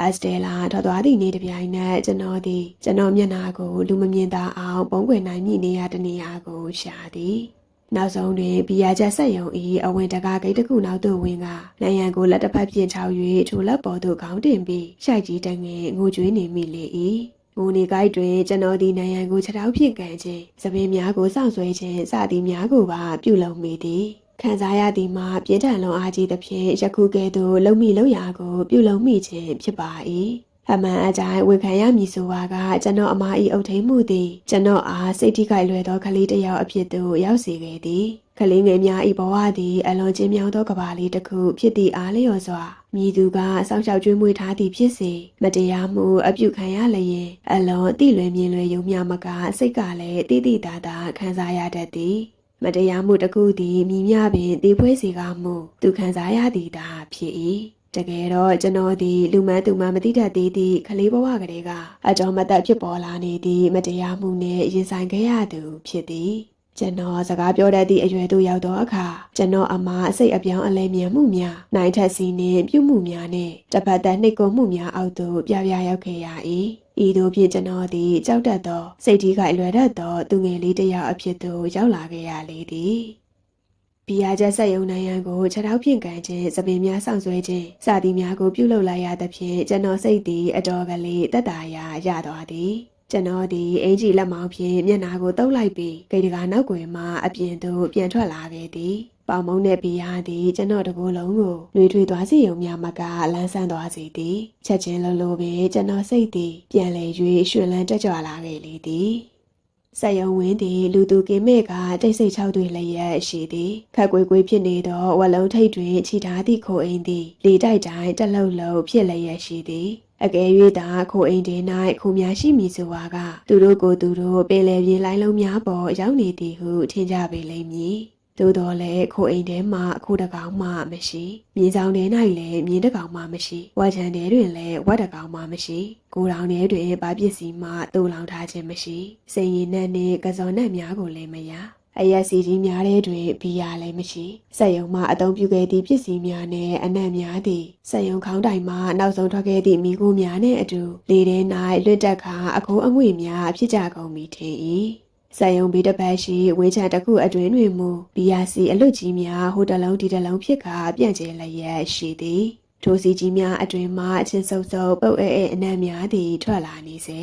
အစတေလာထွက်သွားသည့်နေ့တစ်ပြိုင်နက်ကျွန်တော်သည်ကျွန်တော်မျက်နှာကိုလူမမြင်သာအောင်ပုံကွယ်နိုင်မည့်နေရာတစ်နေရာကိုရှာသည်နောက်ဆုံးတွင်ဘီယာချက်ဆက်ယုံ၏အဝင်တကားဂိတ်တစ်ခုနောက်သို့ဝင်ကနိုင်ရန်ကိုလက်တစ်ဖက်ပြင်ချောက်၍ထိုလက်ပေါ်သို့ခေါင်းတင်ပြီးရှိုက်ကြီးတငယ်ငိုကြွေးနေမိလေ၏ ငိုနေကိုက်တွင်ကျွန်တော်သည်နိုင်ရန်ကိုခြေထောက်ဖြင့်ကန်ခြင်းသပင်များကိုစောင့်ဆွဲခြင်းစသည်များကိုပါပြုလုပ်မိသည်ခံစားရသည်မှာပြင်းထန်လွန်အားကြီးသဖြင့်ယခုကဲ့သို့လုံမိလုံရာကိုပြုလုပ်မိခြင်းဖြစ်ပါ၏အမှန်အတိုင်းဝန်ခံရမည်ဆိုပါကကျွန်တော်အမအီအုပ်ထိန်မှုသည်ကျွန်တော်အားစိတ်ထိခိုက်လွယ်သောကလေးတစ်ယောက်အဖြစ်သို့ရောက်စေခဲ့သည် ကလေးငယ်များဤဘဝသည်အလွန်ကျဉ်းမြောင်းသောကဘာလေးတစ်ခုဖြစ်သည့်အားလျော်စွာမြည်သူကစောင့်ရှောက်ကျွေးမွေးထားသည်ဖြစ်စေမတရားမှုအပြုခံရလျင်အလွန်တိလွယ်မြင်လွယ်ယုံမြမကစိတ်ကလည်းတိတိတသာခံစားရတတ်သည်မတရားမှုတစ်ခုသည်မိမြပင်တေဖွဲစီကမှုသူခံစားရသည်သာဖြစ်၏တကယ်တော့ကျွန်တော်ဒီလူမန်းသူမမသိတတ်သေးသည့်ကလေးဘဝကလေးကအကြောင်းမသက်ဖြစ်ပေါ်လာနေသည့်မတရားမှုနှင့်ရင်ဆိုင်ခဲ့ရသူဖြစ်သည် ကျွန်တော်စကားပြောတတ်သည့်အရွယ်သို့ရောက်သောအခါကျွန်တော်အမအစိတ်အပြောင်းအလဲမြန်မှုများနိုင်ထက်စီနှင့်ပြုမှုများနှင့်တပတ်သက်နှိတ်ကွမှုများအောက်သို့ပြပြရောက်ခဲ့ရ၏ဤသို့ဖြင့်ကျွန်တော်သည်ကြောက်တတ်သောစိတ်ကြီးကအလွယ်တတ်သောသူငယ်လေးတစ်ယောက်အဖြစ်သို့ရောက်လာခဲ့ရလေသည်ဘီယာချက်ဆက်ယုံနိုင်ရန်ကိုခြေထောက်ဖြင့်ကန်ခြင်းစပင်များဆောင်ဆွဲခြင်းစသည်များကိုပြုလုပ်လိုက်ရသဖြင့်ကျွန်တော်စိတ်သည်အတော်ကလေးတက်တာရာရသွားသည် ကျွန်တော်သည်အင်ကြီးလက်မောင်းဖြင့်မျက်နာကိုတုပ်လိုက်ပြီးဂိတ်တကာနောက်ကွယ်မှအပြင်သို့ပြန်ထွက်လာခဲ့သည်ပေါမုံတဲ့ဘီယာသည်ကျွန်တော်တကိုယ်လုံးကိုနှွေထွေသွားစီုံများမကလန်းဆန်းသွားစေသည်ချက်ချင်းလိုလိုပင်ကျွန်တော်စိတ်သည်ပြန်လည်၍ရွှင်လန်းတက်ကြွလာခဲ့လေသည်ဆက်ယုံဝင်းသည်လူသူကင်းမဲ့ကတိတ်ဆိတ်ချောက်တွေလည်းရရှိသည်ခက်ကွေးကွေးဖြစ်နေသောဝလုံးထိတ်တွင်ခြိထားသည့်ခိုအိမ်သည်လေတိုက်တိုင်းတက်လှုပ်လှုပ်ဖြစ်လည်းရရှိသည် အကယ်၍သာခိုအိမ်တွင်၌ခိုများရှိမည်ဆိုပါကသူတို့ကိုယ်သူတို့ပင်လယ်ပြင်လိုင်းလုံးများပေါ်ရောက်နေသည်ဟုထင်ကြပေလိမ့်မည်သို့တော်လည်းခိုအိမ်ထဲမှာခိုတကောင်မှမရှိမြင်းဆောင်ထဲ၌လည်းမြင်းတကောင်မှမရှိဝါချန်ထဲတွင်လည်းဝက်တကောင်မှမရှိကိုတောင်ထဲတွင်ဘာပစ္စည်းမှတူလောင်ထားခြင်းမရှိစိန်ရည်နဲ့နှင့်ကစော်နဲ့များကိုလည်းမရ အရက်စီကြီးများတဲ့တွင်ဘီယာလည်းမရှိစက်ယုံမှအသုံးပြုခဲ့သည့်ပစ္စည်းများနဲ့အနံ့များသည်စက်ယုံခေါင်းတိုင်မှနောက်ဆုံးထွက်ခဲ့သည့်မိခိုးများနဲ့အတူလေထဲ၌လွတ်တက်ခါအခိုးအငွေ့များဖြစ်ကြကုန်ပြီထင်၏စက်ယုံဘီတစ်ပတ်ရှိဝင်းချတစ်ခုအတွင်းတွင်မူ BRC အလွတ်ကြီးများဟိုတလုံးဒီတလုံးဖြစ်ကာပြန့်ကျဲလျက်ရှိသည်ထိုစီကြီးများအတွင်မှအချင်းဆုပ်ဆုပ်ပုတ်အဲအဲအနံ့များသည်ထွက်လာနေစေ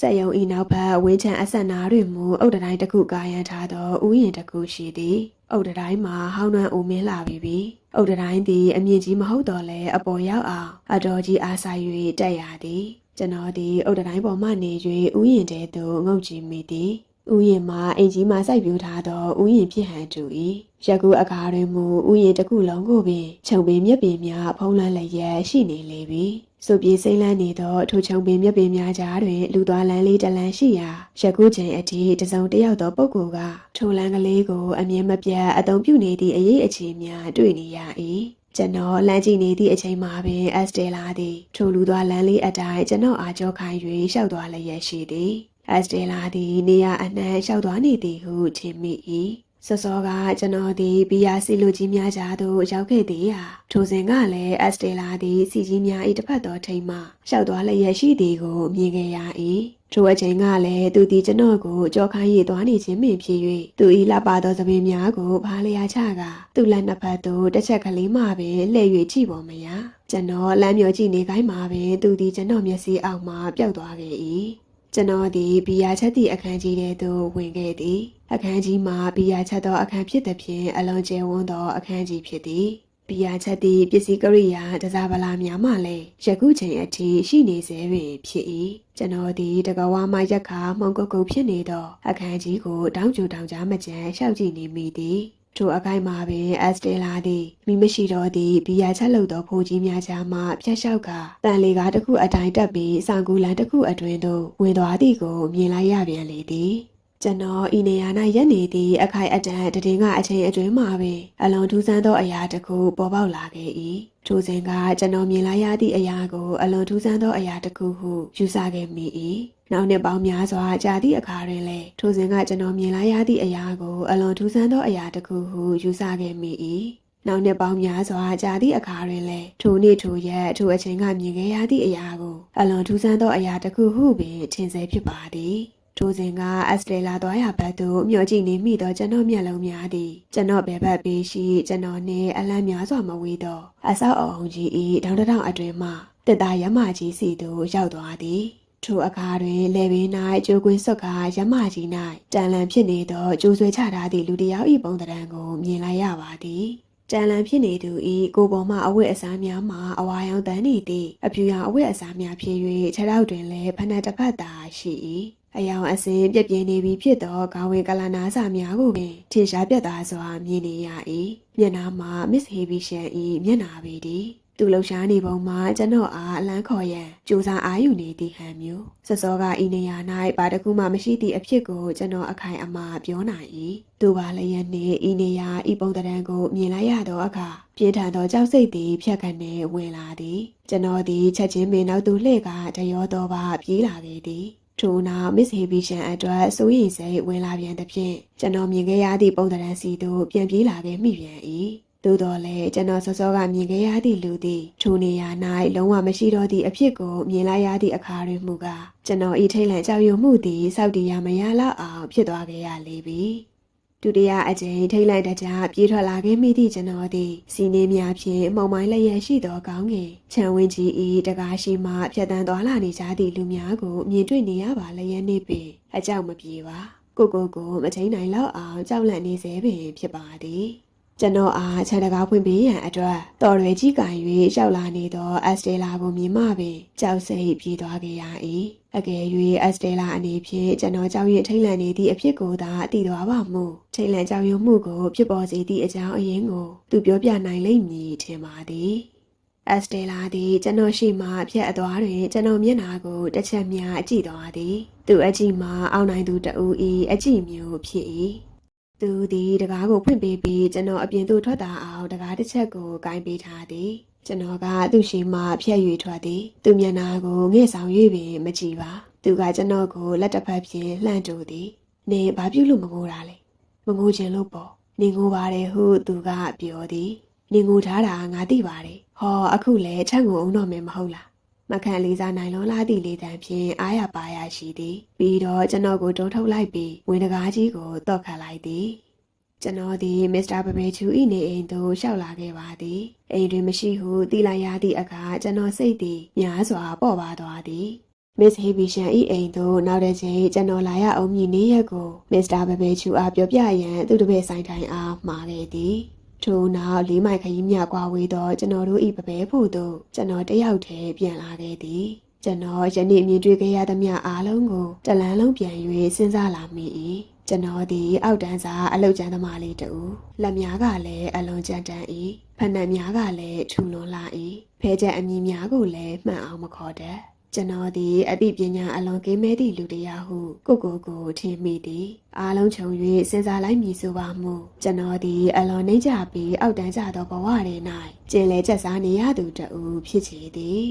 စက်ယုံဤနောက်ဘက်ဝင်းချအဆက်နာတွင်မူအုတ်တတိုင်းတစ်ခုကာရန်ထားသောဥယျာဉ်တစ်ခုရှိသည်အုတ်တတိုင်းမှာဟောင်းနှံအိုမင်းလာပြီပြီအုတ်တတိုင်းသည်အမြင့်ကြီးမဟုတ်တော့လဲအပေါ်ရောက်အောင်အတော်ကြီးအားဆိုင်၍တက်ရသည်ကျွန်တော်သည်အုတ်တတိုင်းပေါ်မှနေ၍ဥယျာဉ်တဲသို့ငုတ်ကြည့်မိသည်ဥယျာဉ်မှာအိမ်ကြီးမှာစိုက်ပျိုးထားသောဥယျာဉ်ဖြစ်ဟန်တူ၏ယခုအခါတွင်မူဥယျာဉ်တစ်ခုလုံးကိုပင်ခြုံပင်မြက်ပင်များဖုံးလွှမ်းလျက်ရှိနေလေပြီ ဆိုပြေးစိမ့်လန်းနေသောထိုခြုံပင်မြက်ပင်များကြားတွင်လူသွားလန်းလေးတစ်လန်းရှိရာယခုချိန်အထိတစုံတစ်ယောက်သောပုဂ္ဂိုလ်ကထိုလန်းကလေးကိုအမြင်မပြတ်အသုံးပြုနေသည့်အရေးအခြေများတွေ့နေရ၏ကျွန်တော်လမ်းကြည့်နေသည့်အချိန်မှာပင်အက်စတေလာသည်ထိုလူသွားလမ်းလေးအတိုင်းကျွန်တော်အားကြောခိုင်း၍ရှောက်သွားလျက်ရှိသည်အက်စတေလာသည်နေရအနှံ့ရှောက်သွားနေသည်ဟုထင်မိ၏ စောစောကကျွန်တော်သည်ဘီယာစီလူကြီးများကြားသို့ရောက်ခဲ့သည်ဟာထိုစဉ်ကလည်းအက်စတေလာသည်စီကြီးများ၏တစ်ဖက်သောထိမ်မှရှောက်သွားလျက်ရှိသည်ကိုမြင်ခဲ့ရ၏ထိုအချိန်ကလည်းသူသည်ကျွန်တော်ကိုကြောခိုင်းရသွားနေခြင်းပင်ဖြစ်၍သူ၏လှပသောသပင်များကိုဖားလျာချကသူ့လက်နှစ်ဖက်သို့တစ်ချက်ကလေးမှပင်လှည့်၍ကြည့်ပေါ်မရကျွန်တော်လမ်းမြော်ကြည့်နေခိုင်းမှာပင်သူသည်ကျွန်တော်မျက်စိအောက်မှပျောက်သွားခဲ့၏ကျွန်တော်သည်ဘီယာချက်သည့်အခန်းကြီးထဲသို့ဝင်ခဲ့သည် အခန်းကြီးမှာဘီယာချက်သောအခန်းဖြစ်သည်ဖြင့်အလွန်ကျယ်ဝန်းသောအခန်းကြီးဖြစ်သည်ဘီယာချက်သည့်ပစ္စည်းကရိယာတစားပလာများမှလည်းယခုချိန်အထိရှိနေစေပင်ဖြစ်၏ကျွန်တော်သည်တကဝါမှရက်ခါမှောင်ကုတ်ကုတ်ဖြစ်နေသောအခန်းကြီးကိုတောင်းကြတောင်ကြားမကြမ်းရှောက်ကြည့်နေမိသည်ထိုအခိုက်မှာပင်အက်စတေလာသည်မိမရှိတော့သည့်ဘီယာချက်လုပ်သောဖိုးကြီးများကြားမှဖြတ်လျှောက်ကတန်လေကားတစ်ခုအတိုင်းတက်ပြီးဆောင်ကူလန်တစ်ခုအတွင်သို့ဝင်သွားသည်ကိုမြင်လိုက်ရပြန်လေသည် ကျွန်တော်ဤနေရာ၌ရက်နေသည့်အခိုက်အတန့်တည်င်းကအချိန်အတွင်းမှာပင်အလွန်ထူးဆန်းသောအရာတစ်ခုပေါ်ပေါက်လာခဲ့၏ထိုစဉ်ကကျွန်တော်မြင်လိုက်ရသည့်အရာကိုအလွန်ထူးဆန်းသောအရာတစ်ခုဟုယူဆခဲ့မိ၏နောက်နှစ်ပေါင်းများစွာကြာသည့်အခါတွင်လည်းထိုစဉ်ကကျွန်တော်မြင်လိုက်ရသည့်အရာကိုအလွန်ထူးဆန်းသောအရာတစ်ခုဟုယူဆခဲ့မိ၏နောက်နှစ်ပေါင်းများစွာကြာသည့်အခါတွင်လည်းထိုနေ့ထိုရက်ထိုအချိန်ကမြင်ခဲ့ရသည့်အရာကိုအလွန်ထူးဆန်းသောအရာတစ်ခုဟုပင်ထင်စေဖြစ်ပါသည် ထိုစဉ်ကအက်စတရေလာသွားရဘက်သို့မျှော်ကြည့်နေမိသောကျွန်တော်မျက်လုံးများသည်ကျွန်တော်ဘယ်ဘက်ပေးရှိကျွန်တော်နှင့်အလံများစွာမဝေးသောအဆောက်အအုံကြီး၏တောင်တထောင်အတွင်မှတစ်သားရမကြီးစီသို့ရောက်သွားသည်ထိုအခါတွင်လေပင်၌ကျိုးကွင်းစွတ်ကာရမကြီး၌တန်လန်ဖြစ်နေသောကျိုးဆွဲချထားသည့်လူတစ်ယောက်၏ပုံသဏ္ဍာန်ကိုမြင်လိုက်ရပါသည်တန်လန်ဖြစ်နေသူဤကိုယ်ပေါ်မှအဝတ်အစားများမှအဝါရောင်တန်းနေသည့်အပြူရောင်အဝတ်အစားများဖြစ်၍ခြေထောက်တွင်လည်းဖနက်တစ်ဖက်သာရှိ၏ အယောင်အစင်ပြက်ပြင်းနေပြီဖြစ်သောကာဝင်ကလနာစာများကိုပင်ထင်ရှားပြတ်သားစွာမြင်နေရ၏မျက်နှာမှာမစ္စဟေဘီရှန်၏မျက်နှာပေသည်သူလှူရှားနေပုံမှာကျွန်တော်အားအလန်းခေါ်ရန်ကြိုးစားအားယူနေသည့်ဟန်မျိုးစစောကဤနေရာ၌ဘာတစ်ခုမှမရှိသည့်အဖြစ်ကိုကျွန်တော်အခိုင်အမာပြောနိုင်၏သူပါလျက်နှင့်ဤနေရာဤပုံတံကိုမြင်လိုက်ရသောအခါပြင်းထန်သောကြောက်စိတ်သည်ဖြတ်ခနဲဝင်လာသည်ကျွန်တော်သည်ချက်ချင်းပင်နောက်သူလှည့်ကတရောတော်ပါပြေးလာခဲ့သည် ထို့နောက်မစ္စဟေဘီရှန်အတွက်စိုးရိမ်စိတ်ဝင်လာပြန်သဖြင့်ကျွန်တော်မြင်ခဲ့ရသည့်ပုံသဏ္ဍာန်စီသို့ပြန်ပြေးလာခဲ့မိပြန်၏သို့တော်လည်းကျွန်တော်စောစောကမြင်ခဲ့ရသည့်လူသည်ထိုနေရာ၌လုံးဝမရှိတော့သည့်အဖြစ်ကိုမြင်လိုက်ရသည့်အခါတွင်မူကားကျွန်တော်ဤထိတ်လန့်ကြောက်ရွံ့မှုသည်စောက်တရားမရလောက်အောင်ဖြစ်သွားခဲ့ရလေပြီ ဒုတိယအကြိမ်ထိတ်လန့်တကြားပြေးထွက်လာခဲ့မိသည့်ကျွန်တော်သည်စီနေများဖြင့်မှုံမိုင်းလျက်ရှိသောကောင်းငင်ခြံဝင်းကြီး၏တကားရှိမှဖြတ်တန်းသွားလာနေကြသည့်လူများကိုမြင်တွေ့နေရပါလျက်နေပင်အကြောက်မပြေပါကိုကိုကိုမချိန်နိုင်လောက်အောင်ကြောက်လန့်နေစေပင်ဖြစ်ပါသည် ကျွန်တော်အားခြံတကားဖွင့်ပေးရန်အတွက်တော်ရွယ်ကြီးကံ၍ရောက်လာနေသောအက်စတေလာကိုမြင်မှပင်ကြောက်စိတ်ပြေးသွားခဲ့ရ၏အကယ်၍အက်စတေလာအနေဖြင့်ကျွန်တော်ကြောက်ရွံ့ထိတ်လန့်နေသည့်အဖြစ်ကိုသာသိသွားပါမူထိတ်လန့်ကြောက်ရွံ့မှုကိုဖြစ်ပေါ်စေသည့်အကြောင်းအရင်းကိုသူပြောပြနိုင်လိမ့်မည်ထင်ပါသည်အက်စတေလာသည်ကျွန်တော်ရှိမှဖြတ်အသွားတွင်ကျွန်တော်မျက်နှာကိုတစ်ချက်များအကြည့်သွားသည်သူအကြည့်မှာအောင်းနိုင်သူတဦး၏အကြည့်မျိုးဖြစ်၏ သူသည်တကားကိုဖွင့်ပေးပြီးကျွန်တော်အပြင်သို့ထွက်တာအောင်တကားတစ်ချက်ကိုကင်ပေးထားသည်ကျွန်တော်ကသူ့ရှိမှဖြတ်၍ထွက်သည်သူမျက်နှာကိုငဲ့ဆောင်၍ပင်မကြည့်ပါသူကကျွန်တော်ကိုလက်တစ်ဖက်ဖြင့်လှမ်းတူသည်နေဘာပြုလို့မငိုတာလဲမငိုချင်လို့ပေါ့နေငိုပါတယ်ဟုသူကပြောသည်နေငိုထားတာငါသိပါတယ်ဟောအခုလည်းချက်ငိုအောင်တော့မယ်မဟုတ်လား မခံလေးစားနိုင်လွန်လာသည့်လေးတန်းဖြင့်အားရပါရရှိသည်ပြီးတော့ကျွန်တော်ကိုတွန်းထုတ်လိုက်ပြီးဝင်တကားကြီးကိုတော့ခတ်လိုက်သည်ကျွန်တော်သည်မစ္စတာဘဘေချူ၏နေအိမ်သို့လျှောက်လာခဲ့ပါသည်အိမ်တွင်မရှိဟုသိလိုက်ရသည့်အခါကျွန်တော်စိတ်သည်များစွာပေါ့ပါသွားသည်မစ္စဟေဘီရှန်၏အိမ်သို့နောက်တစ်ချိန်ကျွန်တော်လာရအောင်မြည်နေရက်ကိုမစ္စတာဘဘေချူအားပြောပြရန်သူ့တပည့်ဆိုင်တိုင်းအားမှာခဲ့သည် ထို့နောက်လေးမိုင်ခရီးမြကွာဝေးသောကျွန်တော်တို့၏ပပဲဖို့သို့ကျွန်တော်တယောက်တည်းပြန်လာခဲ့သည်ကျွန်တော်ယနေ့မြင်တွေ့ခဲ့ရသမျှအားလုံးကိုတလန်းလုံးပြန်၍စဉ်းစားလာမိ၏ကျွန်တော်သည်အောက်တန်းစာအလုတ်ကျန်းသမားလေးတူလက်များကလည်းအလွန်ကြမ်းတမ်း၏ဖဏတ်များကလည်းထူလွန်လာ၏ဖဲချက်အမည်များကိုလည်းမှန်အောင်မခေါ်တတ် ကျွန်တော်သည်အသိပညာအလွန်ကင်းမဲသည့်လူတစ်ယောက်ဟုကိုကိုကိုထင်မိသည်အားလုံးခြုံ၍စဉ်းစားလိုက်မည်ဆိုပါမူကျွန်တော်သည်အလွန်နှိမ့်ကြပြီးအောက်တန်းကြသောဘဝတွင်၌ကျင်လဲကျက်စားနေရသူတဦးဖြစ်ချေသည်